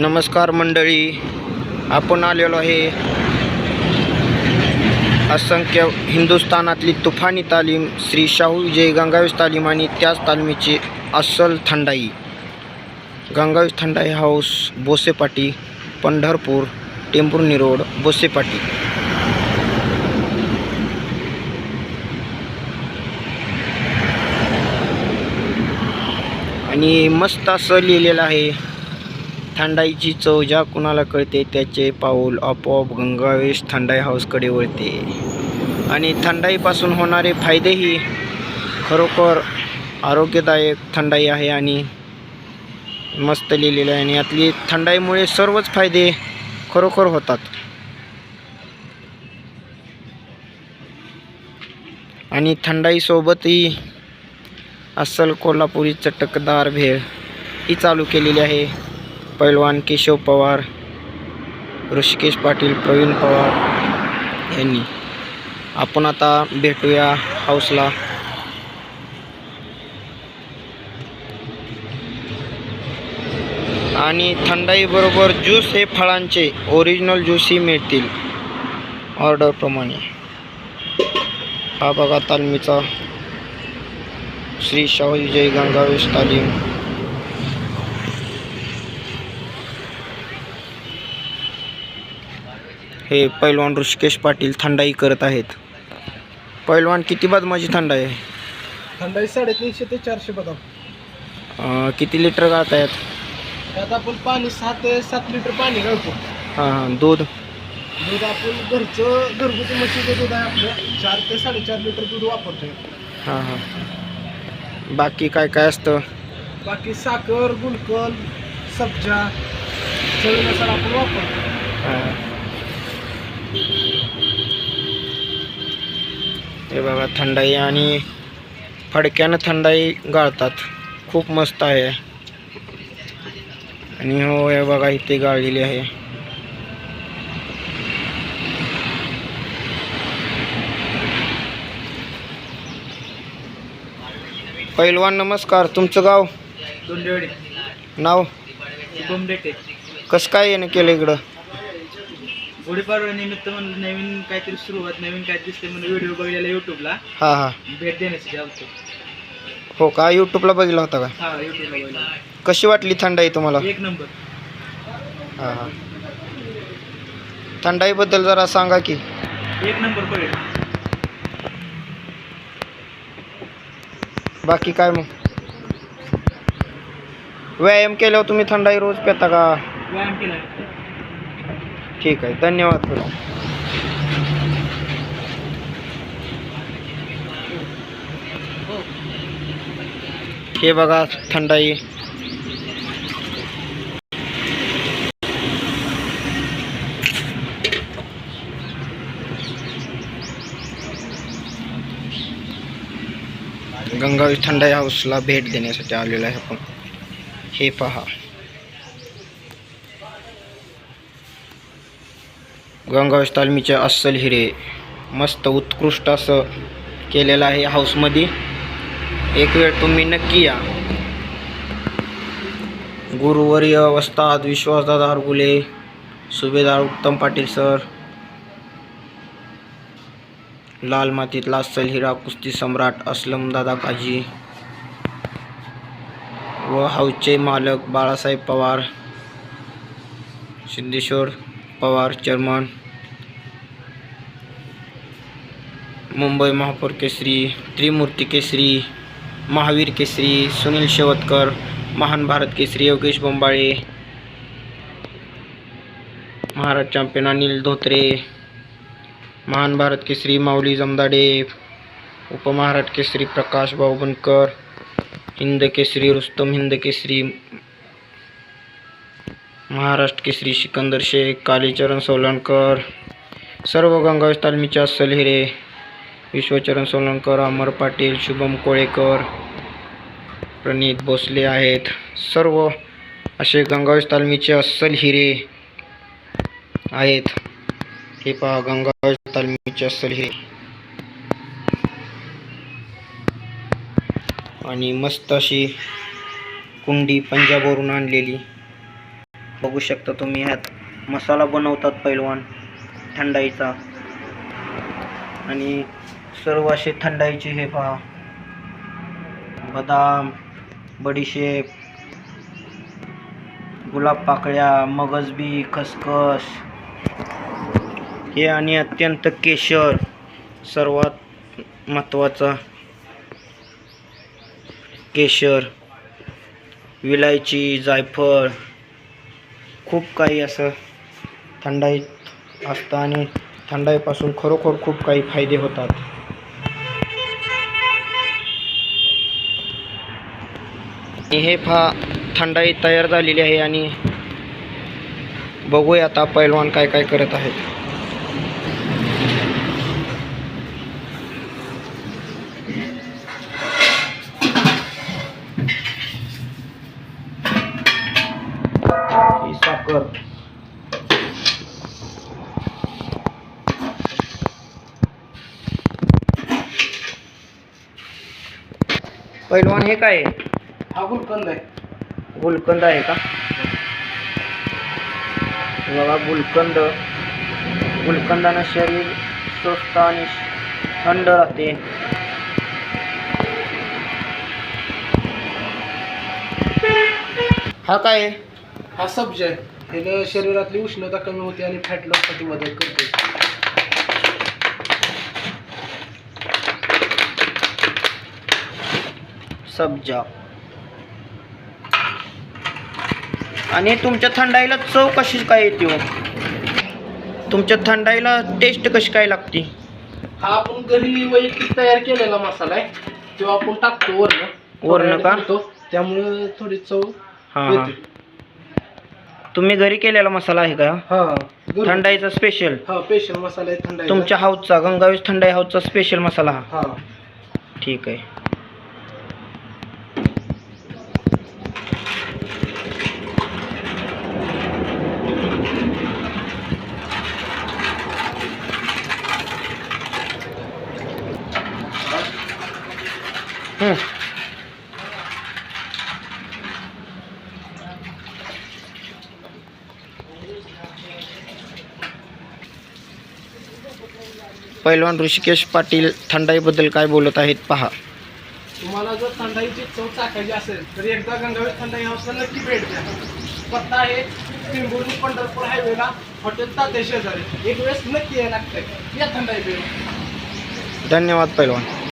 नमस्कार मंडळी आपण आलेलो आहे असंख्य हिंदुस्थानातली तुफानी तालीम श्री शाहू विजय गंगावीस तालीम आणि त्याच तालमीची अस्सल थंडाई. गंगावीस थंडाई हाऊस बोसेपाटी पंढरपूर टेंभुर्णी रोड बोसेपाटी आणि मस्त असं लिहिलेलं आहे थंडाईची चव ज्या कुणाला कळते त्याचे पाऊल आपोआप गंगावेश थंडाई हाऊसकडे वळते. आणि थंडाईपासून होणारे फायदेही खरोखर आरोग्यदायक थंडाई आहे आणि मस्त लिहिलेलं आहे. आणि यातली थंडाईमुळे सर्वच फायदे खरोखर होतात. आणि थंडाईसोबतही अस्सल कोल्हापुरी चटकदार भेळ ही चालू केलेली आहे. पैलवान केशव पवार ऋषिकेश पाटील प्रवीण पवार यांनी. आपण आता भेटूया हाऊसला. आणि थंडाईबरोबर ज्यूस हे फळांचे ओरिजिनल ज्यूसही मिळतील ऑर्डरप्रमाणे हा बघा तालमीचा श्री शाहू विजय गंगावेश तालीम. हे पैलवान ऋषिकेश पाटील थंडाई करत आहेत. पैलवान किती बाद माझी थंडाई आहे? थंडाई साडेतीनशे ते चारशे बदाम. अं, किती लिटर गाळत आहेत त्यात आपण पाणी सहा ते सात लिटर पाणी घालतो हां हां दूध? दूध आपण घरचं घरगुती म्हशीचं दूध आहे आपलं चार ते साडेचार लिटर दूध वापरतोय. हां हां. बाकी काय काय असतं? बाकी साखर गुलकल सब्जा चवीनुसार आपण वापरतो हां. हे बघा थंडाई आणि फडक्यानं थंडाई गाळतात. खूप मस्त आहे. आणि हो हे बघा इथे गाळलेली आहे. पैलवान नमस्कार. तुमचं गाव? नाव? कसं काय येणं केलं इकडं? गुढीपाडवा निमित्त म्हणून नवीन काहीतरी सुरुवात नवीन काय दिसते म्हणून व्हिडिओ बघलेला युट्यूबला हां हां. भेट देण्यासाठी आलतो. हो का? यूट्यूबला बघितला होता का? हा युट्यूबला बघितला. कशी वाटली थंडाई तुम्हाला? एक नंबर. हां हां. थंडाईबद्दल जरा सांगा की. एक नंबर पडेल. बाकी काय मग? व्यायाम केल्यावर तुम्ही थंडाई रोज पेता का? व्यायाम केला. ठीक आहे धन्यवाद। सर हे बघा थंडाई गंगावी थंडाई हाऊसला भेट देण्यासाठी आलेलो आहे हे पहा. गंगावेश तालमीचे अस्सल हिरे मस्त उत्कृष्ट असं केलेलं आहे हाऊसमध्ये. एक वेळ तुम्ही नक्की या. गुरुवर्य वस्ताद विश्वासदादा हरगुले सुभेदार उत्तम पाटील सर लाल मातीतला अस्सल हिरा कुस्ती सम्राट असलम दादा काजी व हाऊसचे मालक बाळासाहेब पवार सिद्धेश्वर पवार चेअरमन मुंबई महापौर केसरी त्रिमूर्ती केसरी महावीर केसरी सुनील शेवतकर महान भारत केसरी योगेश बोंबाळे महाराज चॅम्पियन अनिल धोत्रे महान भारत केसरी माऊली जमदाडे उपमहाराज केसरी प्रकाश भाऊ हिंद केसरी रुस्तम हिंद केसरी महाराष्ट्र केसरी सिकंदर शेख कालीचरण सोलनकर सर्व गंगावेश तालमीचे अस्सल हिरे विश्वचरण सोलंकर अमर पाटील शुभम कोळेकर प्रणित भोसले आहेत. सर्व असे गंगावेश तालमीचे अस्सल हिरे आहेत. हे पहा गंगावेश तालमीचे अस्सल हिरे. आणि मस्त अशी कुंडी पंजाबवरून आणलेली. बघू शकता तुम्ही ह्यात मसाला बनवतात पैलवान थंडाईचा. आणि सर्व असे थंडाईचे हे पहा. बदाम बडीशेप गुलाब पाकळ्या मगजबी खसखस. हे आणि अत्यंत केशर सर्वात महत्त्वाचा केशर. विलायची जायफळ. खूप काही असं थंडाईत असतं आणि थंडाईपासून खरोखर खूप काही फायदे होतात. हे फा थंडाई तयार झालेली आहे आणि आता पैलवान काय काय करत ही साखर पैलवान हे काय हा गुलकंद आहे. गुलकंद आहे का? बघा गुलकंद. गुलकंदानं शरीर स्वस्थ आणि थंड राहते. हा काय? आहे हा सब्ज आहे. ह्यानं शरीरातली उष्णता कमी होते आणि फॅट लॉससाठी मदत करते. सब्जा. आणि तुमच्या थंडाईला चव कशी काय येते हो? तुमच्या थंडाईला टेस्ट कशी काय लागते? हा आपण घरी वैयक्तिक तयार केलेला मसाला आहे. तो आपण टाकतो वरनं वरनं का? त्यामुळे थोडी चव हां हां. तुम्ही घरी केलेला मसाला आहे का? हा थंडाईचा स्पेशल हा स्पेशल मसाला आहे थंडाई तुमच्या हाऊसचा गंगावीस थंडाई हाऊसचा स्पेशल मसाला हा. ठीक आहे. पैलवान ऋषिकेश पाटील थंडाईबद्दल काय बोलत आहेत पहा. तुम्हाला जर थंडाईची चव चाकायची असेल तर एकदा गंगावेल थंडाई हाऊसला नक्की भेट द्या. पत्ता आहे पिंबुर्णी पंढरपूर हायवेला हॉटेल ताते शेजारी. एक वेळेस नक्की यायला लागतंय या थंडाई भेट धन्यवाद पैलवान.